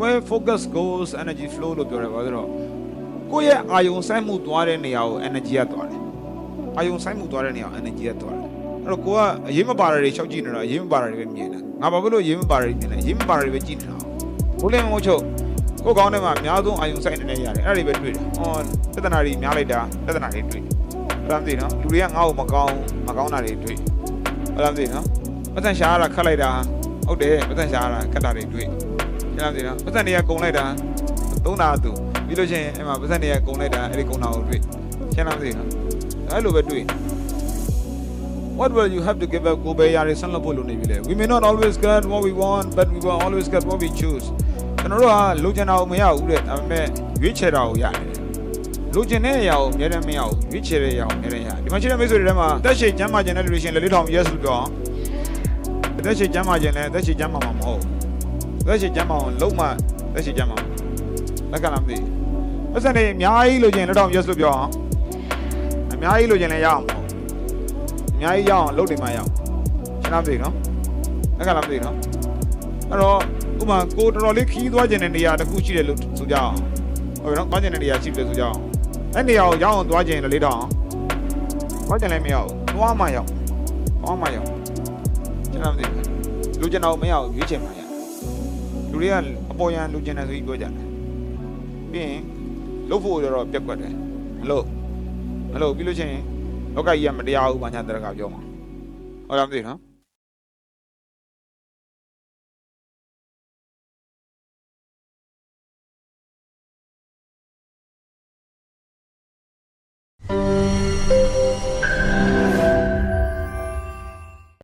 where focus goes energy flow လို့ပြောတယ်ပါဆိုတော့ကိုယ့်ရဲ့အာယုံစိုက်မှုသွားတဲ့နေရာကို energy ကသွားတယ်အာယုံစိုက်မှုသွားတဲ့နေရာကို energy ကသွားတယ်အဲ့တော့ကိုကအရေးမပါတာတွေရှောက်ကြည့်နေတော့အရေးမပါတာတွေပဲမြင်တယ်ငါဘာဖြစ်လို့အရေးမပါတာတွေမြင်လဲအရေးမပါတာတွေပဲကြည့်နေတာဘိုးလေးမို့ချုပ်ကိုကောင်းထဲမှာအများဆုံးအာယုံစိုက်နေနေရတယ်အဲ့ဒါတွေပဲတွေ့တယ်ဟောပြဿနာတွေများလိုက်တာပြဿနာတွေတွေ့အဲ့ဒါမသိနော်လူတွေကငါ့ကိုမကောင်းမကောင်းတာတွေတွေ့အဲ့ဒါမသိနော်ပတ်စံရှာရတာခတ်လိုက်တာဟုတ်တယ်ပတ်စံရှာရတာခတ်တာတွေတွေ့ အဲ့ဒါမသိနော်ပတ်စံတွေကကုံလိုက်တာသုံးတာသူပြီးလို့ရှိရင်အဲ့မှာပတ်စံတွေကကုံလိုက်တာအဲ့ဒီကုံတာကိုတွေ့ရှင်းလားမသိနော်အဲ့လိုပဲတွေ့ What will you have to give up ကိုပဲရတယ်ဆန်းလို့ဖို့လုပ်နေပြီလေ We may not always get what we want but we will always get what we choose ကျွန်တော်တို့ကလိုချင်တာကိုမရဘူးတဲ့ဒါပေမဲ့ရွေးချယ်တာကိုရတယ်လိုချင်တဲ့အရာကိုအများနဲ့မရဘူးရွေးချယ်တဲ့အရာကိုအများနဲ့ရတယ်ဒီမှာရှိတဲ့မိတ်ဆွေတွေထဲမှာတက်ရှိကျမ်းမာခြင်းတဲ့လူတွေရှင်လက်လေးထောင် yes လို့ပြောအောင်တက်ရှိကျမ်းမာခြင်းနဲ့တက်ရှိကျမ်းမာမှာမဟုတ်ဘူး တက်ရှိကျမ်းမာအောင်လုံးမတက်ရှိကျမ်းမာလက်ကလားမသိဘူးပတ်စံနေအများကြီးလိုချင်လက်ထောင် yes လို့ပြောအောင်အများကြီးလိုချင်လည်းရအောင်မဟုတ်အများကြီးရအောင်လုပ်နေမှရအောင်ရှင်းလားမသိဘူးနော်လက်ကလားမသိဘူးနော်အဲ့တော့ဥပမာကိုတော်တော်လေးခီးသွားခြင်းတဲ့နေရာတစ်ခုရှိတယ်လို့ဆိုကြအောင်ဟုတ်ပြီနော်သွားခြင်းတဲ့နေရာရှိတယ်ဆိုကြအောင်အဲ့နေရာကိုရောက်အောင်သွားခြင်းလည်းလေးတော့အောင်သွားခြင်းလည်းမရဘူးသွားမှရောက်သွားမှရောက်ရှင်းလားမသိဘူးလူကျင်တော့မရဘူးရွေးချယ်မှရလူ တွေကအပေါ်ယံလူကျင်တယ်ဆိုပြီးပြောကြတယ်ပြီးရင်လုပ်ဖို့တော့ပြက်ကွက်တယ်မလုပ်မလုပ်ပြီးလို့ချင်းလောကကြီးကမတရားဘူးဘာညာတရကပြောမှာဟုတ်လားမသိဘူးနော်